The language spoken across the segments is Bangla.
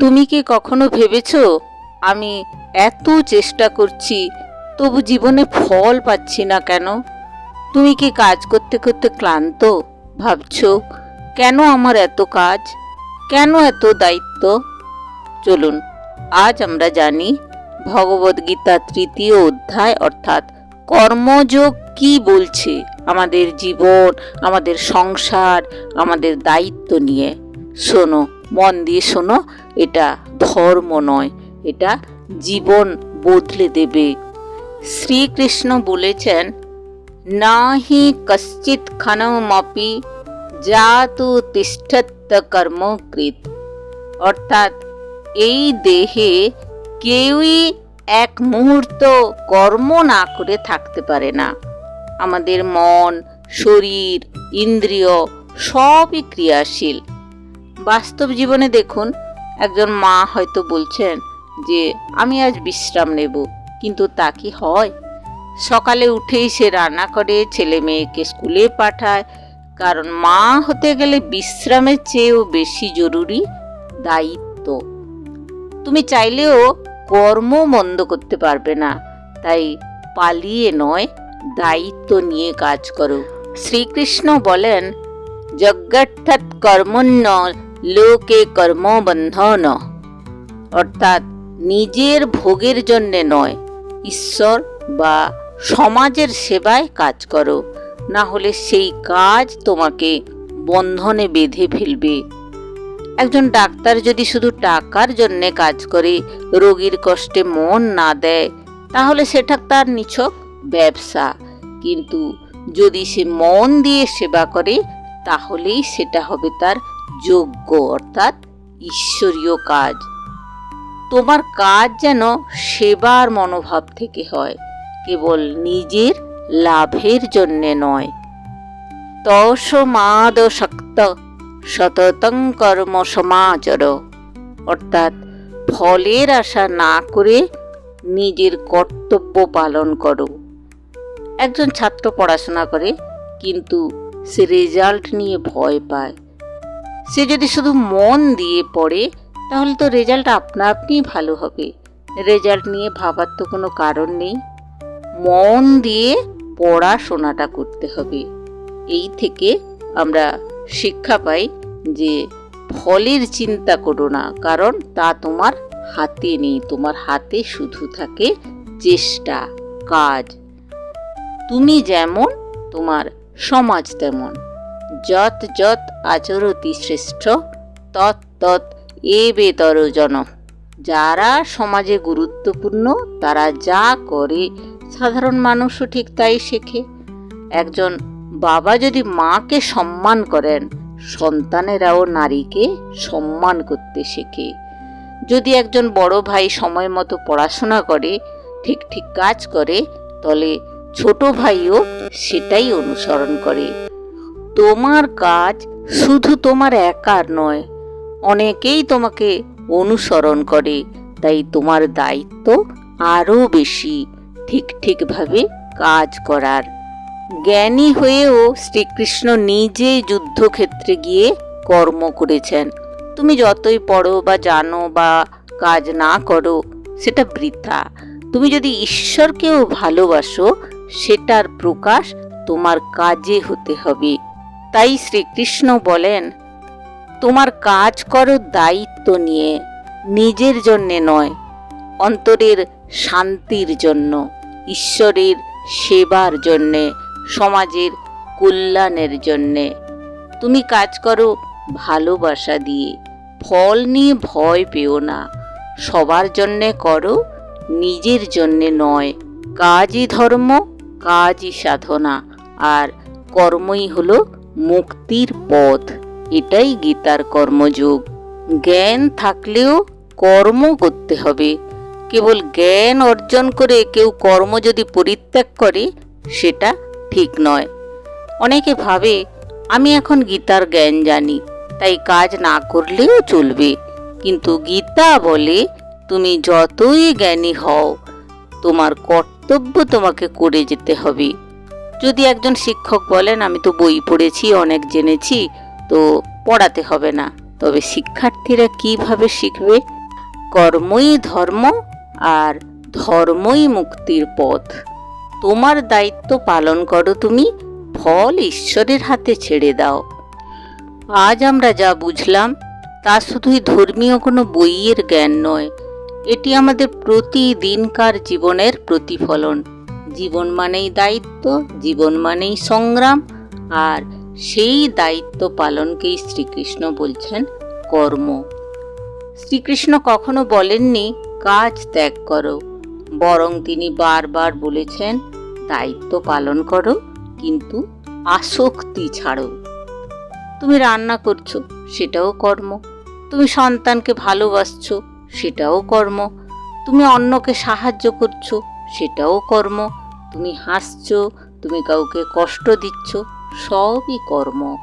তুমি কি কখনো ভেবেছ আমি এত চেষ্টা করছি, তবু জীবনে ফল পাচ্ছি না কেন? তুমি কি কাজ করতে করতে ক্লান্ত? ভাবছ, কেন আমার এত কাজ? কেন এত দায়িত্ব? চলুন, আজ আমরা জানি ভগবদ্গীতা তৃতীয় অধ্যায়, অর্থাৎ কর্মযোগ কি বলছে আমাদের জীবন, আমাদের সংসার, আমাদের দায়িত্ব নিয়ে। শোনো মন দিয়ে শোনো, এটা ধর্ম নয়, এটা জীবন বদলে দেবে। শ্রীকৃষ্ণ বলেছেন না হি কশ্চিৎ ক্ষণমপি জাতু তিষ্ঠত্ত কর্মকৃত অর্থাৎ, এই দেহে কেউই এক মুহূর্ত কর্ম না করে থাকতে পারে না। আমাদের মন, শরীর, ইন্দ্রিয় সবই ক্রিয়াশীল। বাস্তব জীবনে দেখুন, একজন মা হয়তো বলছেন যে, আমি আজ বিশ্রাম নেব। কিন্তু তা কি হয়? সকালে উঠেই সে রান্না করে, ছেলে মেয়েকে স্কুলে পাঠায়। কারণ মা হতে গেলে বিশ্রামের চেয়েও বেশি জরুরি দায়িত্ব। তুমি চাইলেও কর্ম মন্দ করতে পারবে না। তাই পালিয়ে নয়, দায়িত্ব নিয়ে কাজ করো। শ্রীকৃষ্ণ বলেন, যজ্ঞার্থাৎ কর্মণ্য লোকে কর্মবন্ধন। অর্থাৎ নিজের ভোগের জন্যে নয়, ঈশ্বর বা সমাজের সেবায় কাজ করো। না হলে সেই কাজ তোমাকে বন্ধনে বেঁধে ফেলবে। একজন ডাক্তার যদি শুধু টাকার জন্যে কাজ করে, রোগীর কষ্টে মন না দেয়, তাহলে সেটা তার নিছক ব্যবসা। কিন্তু যদি সে মন দিয়ে সেবা করে, তাহলেই সেটা হবে তার যোগ্য, অর্থাৎ ঈশ্বরীয় কাজ। তোমার কাজ যেন সেবার মনোভাব থেকে হয়, কেবল নিজের লাভের জন্যে নয়। তসমাদ শক্ত কর্ম সমাচর, অর্থাৎ ফলের আশা না করে নিজের কর্তব্য পালন করো। একজন ছাত্র পড়াশোনা করে, কিন্তু সে রেজাল্ট নিয়ে ভয় পায়। সে যদি শুধু মন দিয়ে পড়ে, তাহলে তো রেজাল্ট আপনা আপনি ভালো হবে। রেজাল্ট নিয়ে ভাবার তো কোনো কারণ নেই। মন দিয়ে পড়াশোনাটা করতে হবে। এই থেকে আমরা শিক্ষা পাই যে ফলের চিন্তা করো না, কারণ তা তোমার হাতে নেই। তোমার হাতে শুধু থাকে চেষ্টা, কাজ। তুমি যেমন, তোমার সমাজ তেমন। যত যত আচরতি শ্রেষ্ঠ তৎ তৎ এ বেতর জন। যারা সমাজে গুরুত্বপূর্ণ, তারা যা করে, সাধারণ মানুষও ঠিক তাই শেখে। একজন বাবা যদি মাকে সম্মান করেন, সন্তানেরাও নারীকে সম্মান করতে শেখে। যদি একজন বড় ভাই সময় মতো পড়াশোনা করে, ঠিক ঠিক কাজ করে, তাহলে ছোট ভাইও সেটাই অনুসরণ করে। তোমার কাজ শুধু তোমার একার নয়, অনেকেই তোমাকে অনুসরণ করে, তাই তোমার দায়িত্ব আরও বেশি ঠিক ঠিকভাবে কাজ করার। জ্ঞানী হয়েও শ্রীকৃষ্ণ নিজে যুদ্ধক্ষেত্রে গিয়ে কর্ম করেছেন। তুমি যতই পড়ো বা জানো বা কাজ না করো, সেটা বৃথা। তুমি যদি ঈশ্বরকেও ভালোবাসো, সেটার প্রকাশ তোমার কাজে হতে হবে। তাই শ্রীকৃষ্ণ বলেন, তোমার কাজ করো দায়িত্ব নিয়ে, নিজের জন্যে নয়, অন্তরের শান্তির জন্য, ঈশ্বরের সেবার জন্যে, সমাজের কল্যাণের জন্যে। তুমি কাজ করো ভালোবাসা দিয়ে, ফল নিয়ে ভয় পেও না, সবার জন্যে করো, নিজের জন্যে নয়। কাজই ধর্ম, কাজই সাধনা, আর কর্মই হলো মুক্তির পথ। এটাই গীতার কর্মযোগ। জ্ঞান থাকলেও কর্ম করতে হবে। কেবল জ্ঞান অর্জন করে কেউ কর্ম যদি পরিত্যাগ করে, সেটা ঠিক নয়। অনেকে ভাবে, আমি এখন গীতার জ্ঞান জানি, তাই কাজ না করলেও চলবে। কিন্তু গীতা বলে, তুমি যতই জ্ঞানী হও, তোমার কর্তব্য তোমাকে করে যেতে হবে। যদি একজন শিক্ষক বলেন, আমি তো বই পড়েছি, অনেক জেনেছি, তো পড়াতে হবে না। তবে শিক্ষার্থীরা কীভাবে শিখবে? কর্মই ধর্ম আর ধর্মই মুক্তির পথ। তোমার দায়িত্ব পালন করো তুমি, ফল ঈশ্বরের হাতে ছেড়ে দাও। আজ আমরা যা বুঝলাম, তা শুধুই ধর্মীয় কোনো বইয়ের জ্ঞান নয়। এটি আমাদের প্রতিদিনকার জীবনের প্রতিফলন। জীবন মানেই দায়িত্ব, জীবন মানেই সংগ্রাম, আর সেই দায়িত্ব পালনকেই শ্রীকৃষ্ণ বলছেন কর্ম। শ্রীকৃষ্ণ কখনো বলেননি, কাজ ত্যাগ করো। বরং তিনি বারবার বলেছেন, দায়িত্ব পালন করো, কিন্তু আসক্তি ছাড়ো। তুমি রান্না করছ, সেটাও কর্ম। তুমি সন্তানকে ভালোবাসছো, সেটাও কর্ম। তুমি অন্যকে সাহায্য করছ, সেটাও কর্ম। তুমি হাসছো, তুমি কাউকে কষ্ট দিচ্ছ, সবই কর্ম।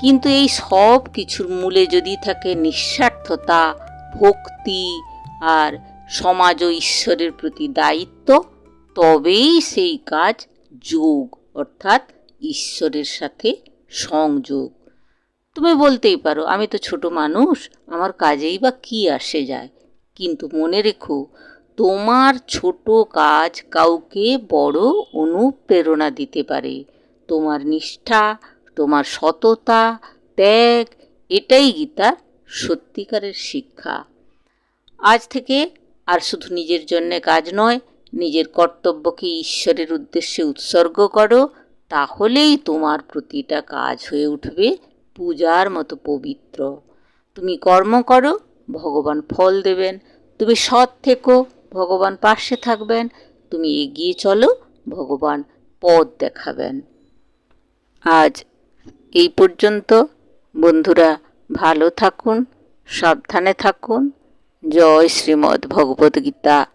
কিন্তু এই সব কিছুর মূলে যদি থাকে নিঃস্বার্থতা, ভক্তি আর সমাজ ও ঈশ্বরের প্রতি দায়িত্ব, তবেই সেই কাজ যোগ, অর্থাৎ ঈশ্বরের সাথে সংযোগ। তুমি বলতেই পারো, আমি তো ছোট মানুষ, আমার কাজেই বা কি আসে যায়। কিন্তু মনে রেখো তোমার ছোট কাজ কাউকে বড় অনুপ্রেরণা দিতে পারে। তোমার নিষ্ঠা, তোমার সততা, ত্যাগ, এটাই গীতার সত্যিকারের শিক্ষা। আজ থেকে আর শুধু নিজের জন্য কাজ নয়, নিজের কর্তব্যকে ঈশ্বরের উদ্দেশ্যে উৎসর্গ করো, তাহলেই তোমার প্রতিটা কাজ হয়ে উঠবে পূজার মতো পবিত্র। তুমি কর্ম করো, ভগবান ফল দেবেন। তুমি সৎ থেকো। ভগবান পাশে থাকবেন, তুমি এগিয়ে চলো, ভগবান পথ দেখাবেন। আজ এই পর্যন্ত, বন্ধুরা ভালো থাকুন, সাবধানে থাকুন। জয় শ্রীমদ্ ভগবদ্গীতা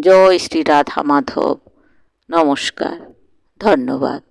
জয় শ্রী রাধা মাধব। নমস্কার, ধন্যবাদ।